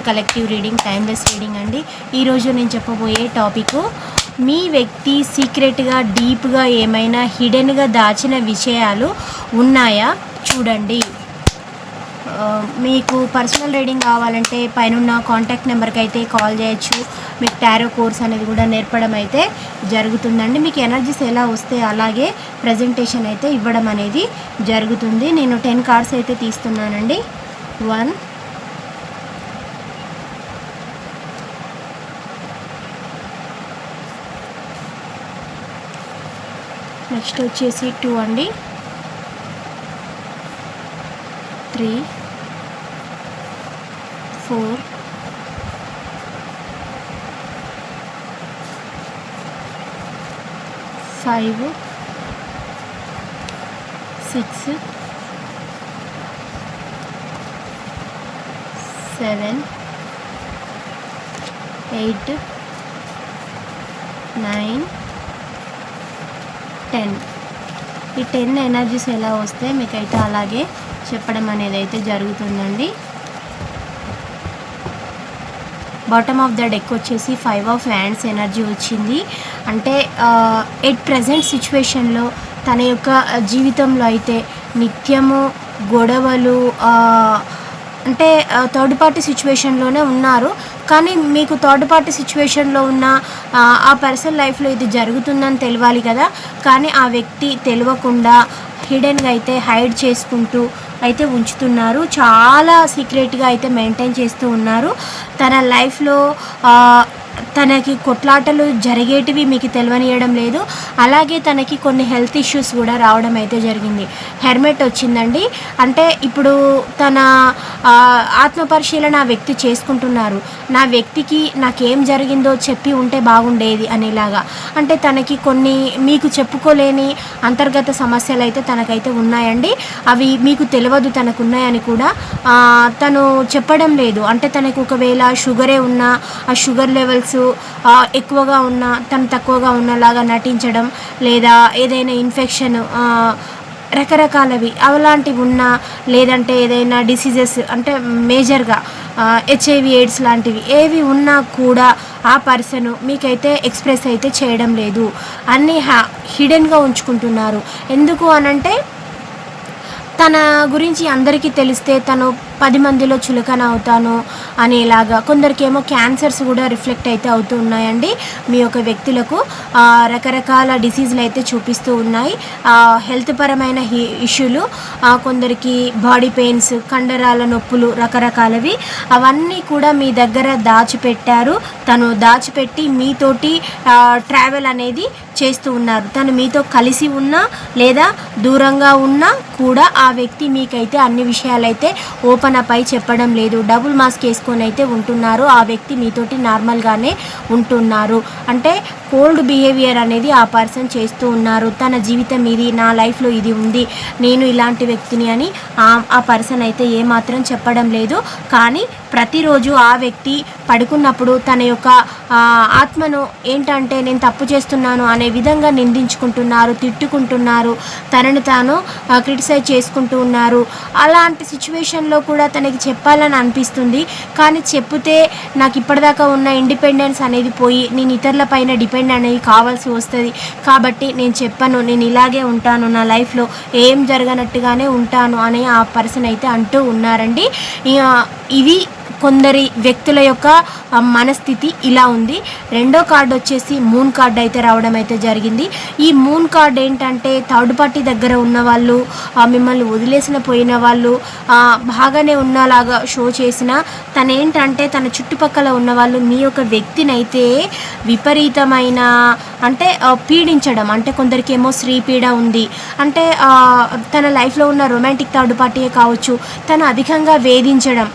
general collective reading timeless reading అండి. ఈరోజు నేను చెప్పబోయే టాపిక్ మీ వ్యక్తి సీక్రెట్గా డీప్గా ఏమైనా హిడెన్గా దాచిన విషయాలు ఉన్నాయా? చూడండి. మీకు పర్సనల్ రీడింగ్ కావాలంటే పైన కాంటాక్ట్ నెంబర్కి అయితే కాల్ చేయొచ్చు. మీకు టారో కోర్స్ అనేది కూడా నేర్పడం అయితే జరుగుతుందండి. మీకు ఎనర్జీస్ ఎలా వస్తే అలాగే ప్రజెంటేషన్ అయితే ఇవ్వడం అనేది జరుగుతుంది. నేను టెన్ కార్డ్స్ అయితే తీస్తున్నానండి. వన్ నెక్స్ట్ వచ్చేసి టూ అండి. Three four five six seven eight nine ten. ఈ టెన్ ఎనర్జీస్ ఎలా వస్తే మీకైతే అలాగే చెప్పడం అనేది అయితే జరుగుతుందండి. బాటమ్ ఆఫ్ ద డెక్ వచ్చేసి ఫైవ్ ఆఫ్ హ్యాండ్స్ ఎనర్జీ వచ్చింది. అంటే ఎట్ ప్రజెంట్ సిచ్యువేషన్లో తన యొక్క జీవితంలో అయితే నిత్యము గొడవలు అంటే థర్డ్ పార్టీ సిచ్యువేషన్లోనే ఉన్నారు. కానీ మీకు థర్డ్ పార్టీ సిచ్యువేషన్లో ఉన్న ఆ, పర్సన్ లైఫ్లో ఇది జరుగుతుందని తెలియాలి కదా. కానీ ఆ వ్యక్తి తెలియకుండా హిడెన్గా అయితే హైడ్ చేసుకుంటూ అయితే ఉంచుతున్నారు. చాలా సీక్రెట్గా అయితే మెయింటైన్ చేస్తూ ఉన్నారు. తన లైఫ్లో తనకి కొట్లాటలు జరిగేటివి మీకు తెలియనియడం లేదు. అలాగే తనకి కొన్ని హెల్త్ ఇష్యూస్ కూడా రావడం అయితే జరిగింది. హెర్మెట్ వచ్చిందండి. అంటే ఇప్పుడు తన ఆత్మపరిశీలన ఆ వ్యక్తి చేసుకుంటున్నారు. నా వ్యక్తికి నాకేం జరిగిందో చెప్పి ఉంటే బాగుండేది అనేలాగా. అంటే తనకి కొన్ని మీకు చెప్పుకోలేని అంతర్గత సమస్యలు అయితే తనకైతే ఉన్నాయండి. అవి మీకు తెలియదు తనకు ఉన్నాయని కూడా తను చెప్పడం లేదు. అంటే తనకు ఒకవేళ షుగరే ఉన్నా ఆ షుగర్ లెవెల్స్ ఎక్కువగా ఉన్న తను తక్కువగా ఉన్నలాగా నటించడం లేదా ఏదైనా ఇన్ఫెక్షన్ రకరకాలవి అలాంటివి ఉన్నా లేదంటే ఏదైనా డిసీజెస్ అంటే మేజర్గా హెచ్ఐవి ఎయిడ్స్ లాంటివి ఏవి ఉన్నా కూడా ఆ పర్సన్ మీకైతే ఎక్స్ప్రెస్ అయితే చేయడం లేదు. అన్నీ హిడెన్గా ఉంచుకుంటున్నారు. ఎందుకు అనంటే తన గురించి అందరికీ తెలిస్తే తను పది మందిలో చులకన అవుతాను అనేలాగా కొందరికేమో క్యాన్సర్స్ కూడా రిఫ్లెక్ట్ అయితే అవుతూ ఉన్నాయండి. మీ యొక్క వ్యక్తులకు రకరకాల డిసీజులు అయితే చూపిస్తూ ఉన్నాయి. హెల్త్ పరమైన ఇష్యూలు కొందరికి బాడీ పెయిన్స్ కండరాల నొప్పులు రకరకాలవి. అవన్నీ కూడా మీ దగ్గర దాచిపెట్టారు. తను దాచిపెట్టి మీతోటి ట్రావెల్ అనేది చేస్తూ ఉన్నారు. తను మీతో కలిసి ఉన్నా లేదా దూరంగా ఉన్నా కూడా ఆ వ్యక్తి మీకైతే అన్ని విషయాలైతే ఓపెన్ అప్ చెప్పడం లేదు. డబుల్ మాస్క్ వేసుకొని అయితే ఉంటున్నారు. ఆ వ్యక్తి మీతోటి నార్మల్గానే ఉంటున్నారు. అంటే కోల్డ్ బిహేవియర్ అనేది ఆ పర్సన్ చేస్తూ ఉన్నారు. తన జీవితం ఇది నా లైఫ్లో ఇది ఉంది నేను ఇలాంటి వ్యక్తిని అని ఆ- పర్సన్ అయితే ఏమాత్రం చెప్పడం లేదు. కానీ ప్రతిరోజు ఆ వ్యక్తి పడుకున్నప్పుడు తన యొక్క ఆత్మను ఏంటంటే నేను తప్పు చేస్తున్నాను అనే విధంగా నిందించుకుంటున్నారు తిట్టుకుంటున్నారు. తనను తాను క్రిటిసైజ్ చేసుకుంటూ ఉన్నారు. అలాంటి సిచ్యువేషన్లో కూడా తనకి చెప్పాలని అనిపిస్తుంది. కానీ చెప్తే నాకు ఇప్పటిదాకా ఉన్న ఇండిపెండెన్స్ అనేది పోయి నేను ఇతరుల పైన డిపెండ్ అనేది కావాల్సి వస్తుంది. కాబట్టి నేను చెప్పను నేను ఇలాగే ఉంటాను నా లైఫ్లో ఏం జరగనట్టుగానే ఉంటాను అని ఆ పర్సన్ అయితే అంటూ ఉన్నారండి. ఇవి కొందరి వ్యక్తుల యొక్క మనస్థితి ఇలా ఉంది. రెండో కార్డు వచ్చేసి మూన్ కార్డ్ అయితే రావడం అయితే జరిగింది. ఈ మూన్ కార్డ్ ఏంటంటే థర్డ్ పార్టీ దగ్గర ఉన్న వాళ్ళు మిమ్మల్ని వదిలేసిన పోయిన వాళ్ళు బాగానే ఉన్నలాగా షో చేసిన తను ఏంటంటే తన చుట్టుపక్కల ఉన్న వాళ్ళు మీ యొక్క వ్యక్తిని అయితే విపరీతమైన అంటే పీడించడం. అంటే కొందరికి ఏమో స్త్రీ పీడ ఉంది. అంటే తన లైఫ్లో ఉన్న రొమాంటిక్ థర్డ్ పార్టీయే కావచ్చు. తను అధికంగా వేధించడం.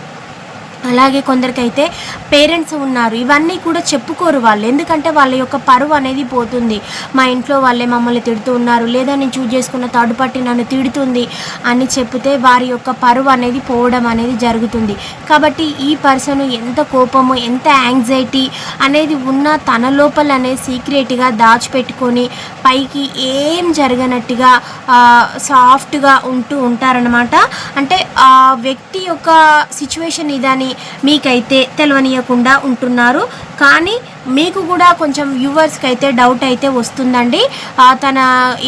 అలాగే కొందరికైతే పేరెంట్స్ ఉన్నారు. ఇవన్నీ కూడా చెప్పుకోరు వాళ్ళు. ఎందుకంటే వాళ్ళ యొక్క పరువు అనేది పోతుంది. మా ఇంట్లో వాళ్ళే మమ్మల్ని తిడుతూ ఉన్నారు. లేదా నేను చూజ్ చేసుకున్న థర్డ్ పార్టీ నన్ను తిడుతుంది అని చెప్తే వారి యొక్క పరువు అనేది పోవడం అనేది జరుగుతుంది. కాబట్టి ఈ పర్సన్ ఎంత కోపము ఎంత యాంగ్జైటీ అనేది ఉన్న తన లోపలనే సీక్రెట్గా దాచిపెట్టుకొని పైకి ఏం జరగనట్టుగా సాఫ్ట్గా ఉంటూ ఉంటారనమాట అంటే ఆ వ్యక్తి యొక్క సిచ్యువేషన్ ఇదని మీకైతే తెలియనియకుండా ఉంటున్నారు. కానీ మీకు కూడా కొంచెం వ్యూవర్స్కి అయితే డౌట్ అయితే వస్తుందండి. తన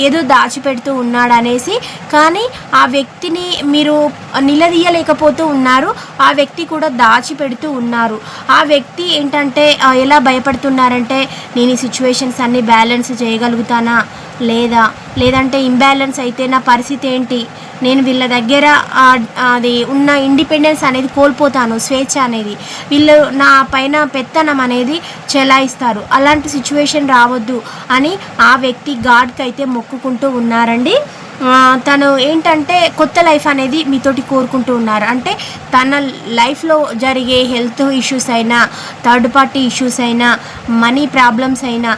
ఏదో దాచిపెడుతూ ఉన్నాడు అనేసి కానీ ఆ వ్యక్తిని మీరు నిలదీయలేకపోతూ ఉన్నారు. ఆ వ్యక్తి కూడా దాచిపెడుతూ ఉన్నారు. ఆ వ్యక్తి ఏంటంటే ఎలా భయపడుతున్నారంటే నేను ఈ సిచ్యువేషన్స్ అన్నీ బ్యాలెన్స్ చేయగలుగుతానా? లేదా? లేదంటే ఇంబ్యాలెన్స్ అయితే నా పరిస్థితి ఏంటి? నేను వీళ్ళ దగ్గర అది ఉన్న ఇండిపెండెన్స్ అనేది కోల్పోతాను స్వేచ్ఛ అనేది. వీళ్ళు నా పైన పెత్తనం అనేది చెలాయిస్తారు. అలాంటి సిచ్యువేషన్ రావద్దు అని ఆ వ్యక్తి గాడ్కి అయితే మొక్కుకుంటూ ఉన్నారండి. తను ఏంటంటే కొత్త లైఫ్ అనేది మీతోటి కోరుకుంటూ ఉన్నారు. అంటే తన లైఫ్లో జరిగే హెల్త్ ఇష్యూస్ అయినా థర్డ్ పార్టీ ఇష్యూస్ అయినా మనీ ప్రాబ్లమ్స్ అయినా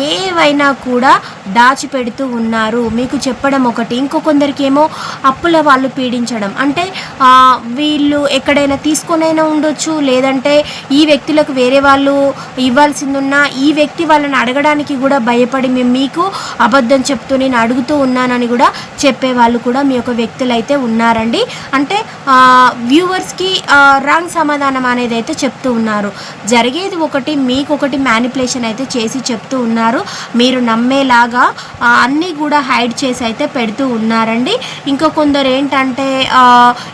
ఏవైనా కూడా దాచిపెడుతూ ఉన్నారు. మీకు చెప్పడం ఒకటి. ఇంకో కొందరికేమో అప్పుల వాళ్ళు పీడించడం. అంటే వీళ్ళు ఎక్కడైనా తీసుకొనైనా ఉండొచ్చు. లేదంటే ఈ వ్యక్తులకు వేరే వాళ్ళు ఇవ్వాల్సిందున్నా ఈ వ్యక్తి వాళ్ళని అడగడానికి కూడా భయపడి మేము మీకు అబద్ధం చెప్తూ నేను అడుగుతూ ఉన్నానని కూడా చెప్పే వాళ్ళు కూడా మీ యొక్క వ్యక్తులు అయితే ఉన్నారండి. అంటే వ్యూవర్స్కి రాంగ్ సమాధానం అనేది అయితే చెప్తూ ఉన్నారు. జరిగేది ఒకటి మీకు ఒకటి మ్యానిపులేషన్ అయితే చేసి చెప్తూ ఉన్నారు. మీరు నమ్మేలాగా అన్నీ కూడా హైడ్ చేసి అయితే పెడుతూ ఉన్నారండి. ఇంకా కొందరు ఏంటంటే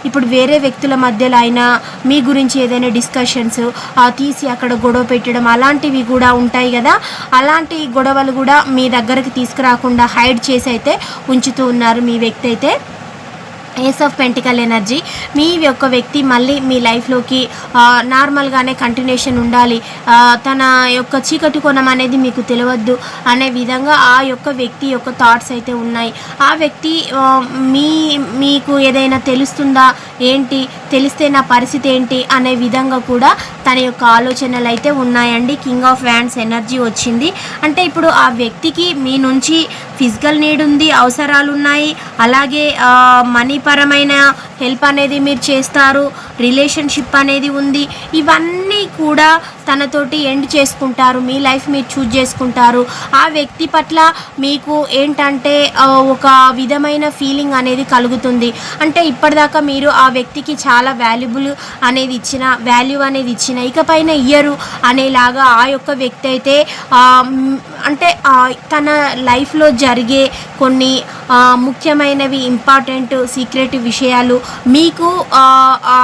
ఇప్పుడు వేరే వ్యక్తుల మధ్యలో అయినా మీ గురించి ఏదైనా డిస్కషన్స్ తీసి అక్కడ గొడవ పెట్టడం అలాంటివి కూడా ఉంటాయి కదా. అలాంటి గొడవలు కూడా మీ దగ్గరకు తీసుకురాకుండా హైడ్ చేసి అయితే ఉంచుతూ ఉన్నారు మీ వ్యక్తి అయితే. ఏస్ ఆఫ్ పెంటికల్ ఎనర్జీ మీ యొక్క వ్యక్తి మళ్ళీ మీ లైఫ్లోకి నార్మల్గానే కంటిన్యూషన్ ఉండాలి. తన యొక్క చీకటి కోణం అనేది మీకు తెలియవద్దు అనే విధంగా ఆ యొక్క వ్యక్తి యొక్క థాట్స్ అయితే ఉన్నాయి. ఆ వ్యక్తి మీ మీకు ఏదైనా తెలుస్తుందా? ఏంటి? తెలిస్తే నా పరిస్థితి ఏంటి? అనే విధంగా కూడా తన యొక్క ఆలోచనలు అయితే ఉన్నాయండి. కింగ్ ఆఫ్ వ్యాండ్స్ ఎనర్జీ వచ్చింది. అంటే ఇప్పుడు ఆ వ్యక్తికి మీ నుంచి ఫిజికల్ నీడ్ ఉంది అవసరాలు ఉన్నాయి అలాగే ఆ, మనీ పరమైన హెల్ప్ అనేది మీరు చేస్తారు రిలేషన్షిప్ అనేది ఉంది. ఇవన్నీ కూడా తనతోటి ఎండ్ చేసుకుంటారు. మీ లైఫ్ మీరు చూజ్ చేసుకుంటారు. ఆ వ్యక్తి పట్ల మీకు ఏంటంటే ఒక విధమైన ఫీలింగ్ అనేది కలుగుతుంది. అంటే ఇప్పటిదాకా మీరు ఆ వ్యక్తికి చాలా వాల్యుబుల్ అనేది ఇచ్చిన వాల్యూ అనేది ఇచ్చిన ఇకపైన ఇయ్యరు అనేలాగా ఆ యొక్క వ్యక్తి అయితే అంటే తన లైఫ్లో జరిగే కొన్ని ముఖ్యమైనవి ఇంపార్టెంట్ సీక్రెట్ విషయాలు మీకు ఆ,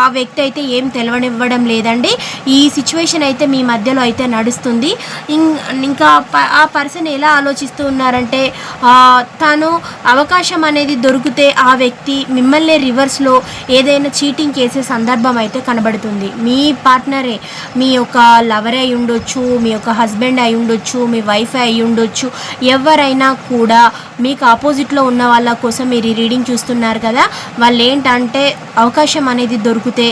వ్యక్తి అయితే ఏం తెలవనివ్వడం లేదండి. ఈ సిచ్యువేషన్ అయితే మీ మధ్యలో అయితే నడుస్తుంది. ఇంకా ఆ పర్సన్ ఎలా ఆలోచిస్తూ ఉన్నారంటే తను అవకాశం అనేది దొరికితే ఆ వ్యక్తి మిమ్మల్ని రివర్స్లో ఏదైనా చీటింగ్ చేసే సందర్భం అయితే కనబడుతుంది. మీ పార్ట్నరే మీ యొక్క లవరే అయి ఉండొచ్చు మీ యొక్క హస్బెండ్ అయి ఉండొచ్చు మీ వైఫ్ అయి ఉండొచ్చు ఎవరైనా కూడా మీకు ఆపోజిట్లో ఉన్న వాళ్ళ కోసం మీరు ఈ రీడింగ్ చూస్తున్నారు కదా వాళ్ళు ఏంటంటే అవకాశం అనేది దొరికితే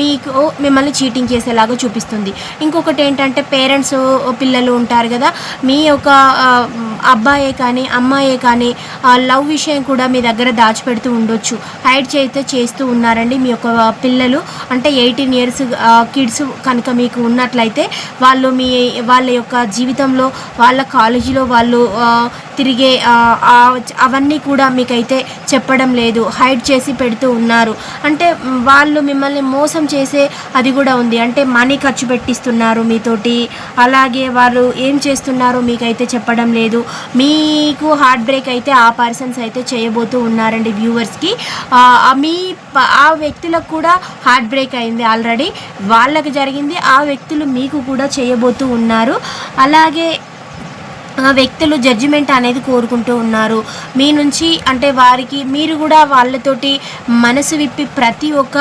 మీకు మిమ్మల్ని చీటింగ్ చేసేలాగా చూపిస్తుంది. ఇంకొకటి ఏంటంటే పేరెంట్స్ పిల్లలు ఉంటారు కదా మీ యొక్క అబ్బాయే కానీ అమ్మాయే కానీ లవ్ విషయం కూడా మీ దగ్గర దాచిపెడుతూ ఉండొచ్చు. హైడ్ చేస్తే చేస్తూ ఉన్నారండి మీ యొక్క పిల్లలు. అంటే ఎయిటీన్ ఇయర్స్ కిడ్స్ కనుక మీకు ఉన్నట్లయితే వాళ్ళు మీ వాళ్ళ యొక్క జీవితంలో వాళ్ళ కాలేజీలో వాళ్ళు తిరిగే ఆ, అవన్నీ కూడా మీకైతే చెప్పడం లేదు హైడ్ చేసి పెడుతూ ఉన్నారు. అంటే వాళ్ళు మిమ్మల్ని మోసం చేసే అది కూడా ఉంది. అంటే మనీ ఖర్చు పెట్టిస్తున్నారు మీతోటి. అలాగే వాళ్ళు ఏం చేస్తున్నారో మీకైతే చెప్పడం లేదు. మీకు హార్ట్ బ్రేక్ అయితే ఆ పర్సన్స్ అయితే చేయబోతూ ఉన్నారండి వ్యూవర్స్కి. మీ ఆ వ్యక్తులకు కూడా హార్ట్ బ్రేక్ అయింది ఆల్రెడీ. వాళ్ళకి జరిగింది ఆ వ్యక్తులు మీకు కూడా చేయబోతూ ఉన్నారు. అలాగే వ్యక్తులు జడ్జిమెంట్ అనేది కోరుకుంటూ ఉన్నారు. మీ నుంచి అంటే వారికి మీరు కూడా వాళ్ళతోటి మనసు విప్పి ప్రతి ఒక్క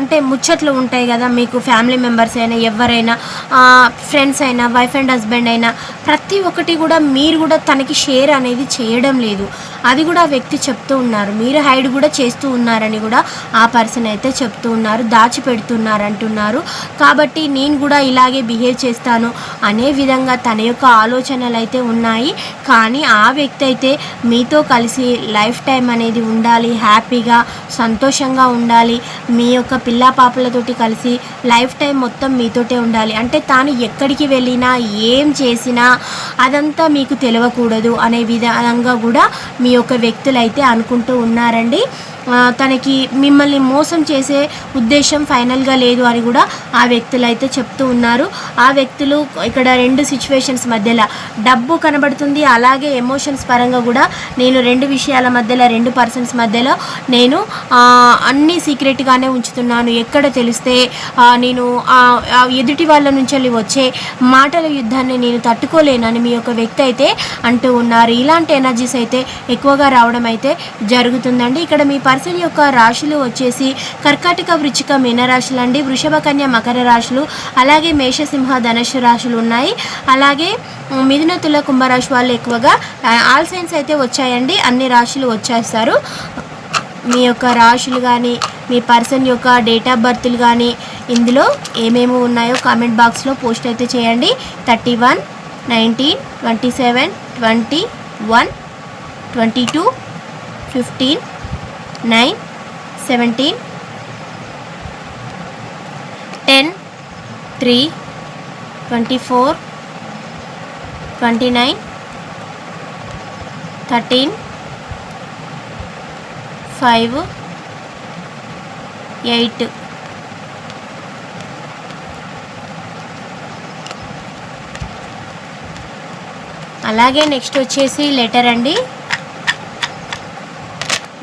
అంటే ముచ్చట్లు ఉంటాయి కదా మీకు ఫ్యామిలీ మెంబర్స్ అయినా ఎవరైనా ఫ్రెండ్స్ అయినా వైఫ్ అండ్ హస్బెండ్ అయినా ప్రతి ఒక్కటి కూడా మీరు కూడా తనకి షేర్ అనేది చేయడం లేదు. అది కూడా ఆ వ్యక్తి చెప్తూ ఉన్నారు. మీరు హైడ్ కూడా చేస్తూ ఉన్నారని కూడా ఆ పర్సన్ అయితే చెప్తూ ఉన్నారు. దాచిపెడుతున్నారు అంటున్నారు. కాబట్టి నేను కూడా ఇలాగే బిహేవ్ చేస్తాను అనే విధంగా తన యొక్క ఆలోచనలు అయితే ఉన్నాయి. కానీ ఆ వ్యక్తి అయితే మీతో కలిసి లైఫ్ టైం అనేది ఉండాలి హ్యాపీగా సంతోషంగా ఉండాలి. మీ యొక్క పిల్ల పాపలతోటి కలిసి లైఫ్ టైం మొత్తం మీతోటే ఉండాలి. అంటే తాను ఎక్కడికి వెళ్ళినా ఏం చేసినా అదంతా మీకు తెలియకూడదు అనే విధంగా కూడా మీ మీ యొక్క వ్యక్తులు అయితే అనుకుంటూ ఉన్నారండి. తనకి మిమ్మల్ని మోసం చేసే ఉద్దేశం ఫైనల్గా లేదు అని కూడా ఆ వ్యక్తులు అయితే చెప్తూ ఉన్నారు. ఆ వ్యక్తులు ఇక్కడ రెండు సిచ్యువేషన్స్ మధ్యలో డబ్బు కనబడుతుంది అలాగే ఎమోషన్స్ పరంగా కూడా నేను రెండు విషయాల మధ్యలో రెండు పర్సన్స్ మధ్యలో నేను అన్నీ సీక్రెట్గానే ఉంచుతున్నాను. ఎక్కడ తెలిస్తే నేను ఆ ఎదుటి వాళ్ళ నుంచి వెళ్ళి వచ్చే మాటల యుద్ధాన్ని నేను తట్టుకోలేనని మీ యొక్క వ్యక్తి అయితే అంటూ ఉన్నారు. ఇలాంటి ఎనర్జీస్ అయితే ఎక్కువగా రావడం అయితే జరుగుతుందండి. ఇక్కడ మీ పర్సన్ యొక్క రాశులు వచ్చేసి కర్కాటక వృచ్చిక మీనరాశులు అండి వృషభ కన్య మకర రాశులు అలాగే మేషసింహ ధనుష రాశులు ఉన్నాయి. అలాగే ఉమ్, మిథున తుల కుంభరాశి వాళ్ళు ఎక్కువగా ఆల్ సైన్స్ అయితే వచ్చాయండి అన్ని రాశులు వచ్చేస్తారు. మీ యొక్క రాశులు కానీ మీ పర్సన్ యొక్క డేట్ ఆఫ్ బర్త్లు కానీ ఇందులో ఏమేమి ఉన్నాయో కామెంట్ బాక్స్లో పోస్ట్ అయితే చేయండి. Thirty one nineteen twenty seven twenty one twenty two fifteen nine seventeen ten three twenty four twenty nine thirteen five eight. అలాగే నెక్స్ట్ వచ్చేసి లెటర్ అండి.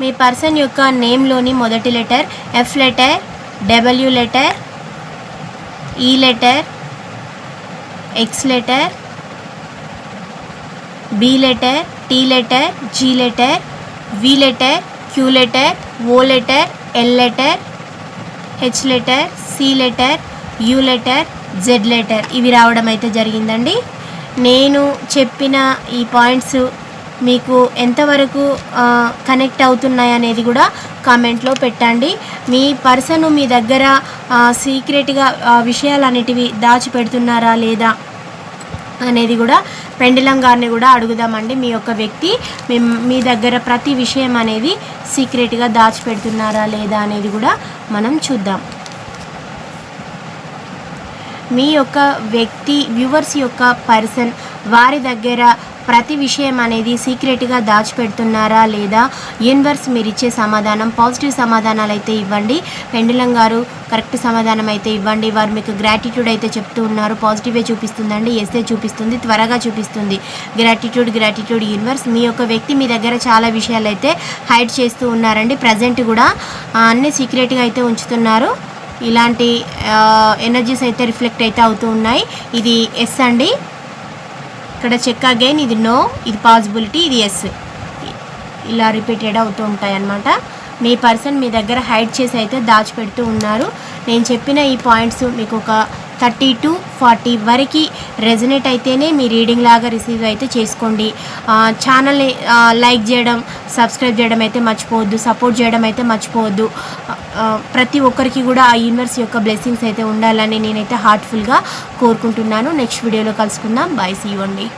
మీ పర్సన్ యొక్క నేమ్లోని మొదటి letter F letter W letter E letter X letter B letter T letter G letter V letter Q letter O letter L letter H letter C letter U letter Z letter. ఇవి రావడం అయితే జరిగిందండి. నేను చెప్పిన ఈ points మీకు ఎంతవరకు connect అవుతున్నాయి అనేది కూడా కామెంట్లో పెట్టండి. మీ పర్సన్ మీ దగ్గర సీక్రెట్గా విషయాలు అనేటివి దాచిపెడుతున్నారా లేదా అనేది కూడా పెండిలం గారిని కూడా అడుగుదామండి. మీ యొక్క వ్యక్తి మీ మీ దగ్గర ప్రతి విషయం అనేది సీక్రెట్గా దాచిపెడుతున్నారా లేదా అనేది కూడా మనం చూద్దాం. మీ యొక్క వ్యక్తి వ్యూవర్స్ యొక్క పర్సన్ వారి దగ్గర ప్రతి విషయం అనేది సీక్రెట్గా దాచిపెడుతున్నారా లేదా? యూనివర్స్ మీరు ఇచ్చే సమాధానం పాజిటివ్ సమాధానాలు అయితే ఇవ్వండి. పెండులం గారు కరెక్ట్ సమాధానం అయితే ఇవ్వండి. వారు మీకు గ్రాటిట్యూడ్ అయితే చెప్తూ ఉన్నారు. పాజిటివే చూపిస్తుందండి ఎస్ఏ చూపిస్తుంది త్వరగా చూపిస్తుంది. గ్రాటిట్యూడ్ గ్రాటిట్యూడ్ యూనివర్స్ మీ యొక్క వ్యక్తి మీ దగ్గర చాలా విషయాలు అయితే హైడ్ చేస్తూ ఉన్నారండి. ప్రజెంట్ కూడా అన్నీ అన్ని సీక్రెట్గా అయితే ఉంచుతున్నారు. ఇలాంటి ఎనర్జీస్ అయితే రిఫ్లెక్ట్ అయితే అవుతూ ఉన్నాయి. ఇది ఎస్ అండి. ఇక్కడ చెక్ అగైన్ ఇది నో ఇది పాసిబిలిటీ ఇది ఎస్ ఇలా రిపీటెడ్ అవుతూ ఉంటాయి అన్నమాట మీ పర్సన్ మీ దగ్గర హైడ్ చేసి అయితే దాచిపెడుతూ ఉన్నారు. నేను చెప్పిన ఈ పాయింట్స్ మీకు ఒక థర్టీ టు ఫార్టీ వరకు రెజనేట్ అయితేనే మీ రీడింగ్ లాగా రిసీవ్ అయితే చేసుకోండి. ఛానల్ ఛానల్ని లైక్ చేయడం సబ్స్క్రైబ్ చేయడం అయితే మర్చిపోవద్దు సపోర్ట్ చేయడం అయితే మర్చిపోవద్దు. ప్రతి ఒక్కరికి కూడా ఆ యూనివర్స్ యొక్క బ్లెస్సింగ్స్ అయితే ఉండాలని నేనైతే హార్ట్ఫుల్గా కోరుకుంటున్నాను. నెక్స్ట్ వీడియోలో కలుసుకుందాం. బాయ్ సీ అండి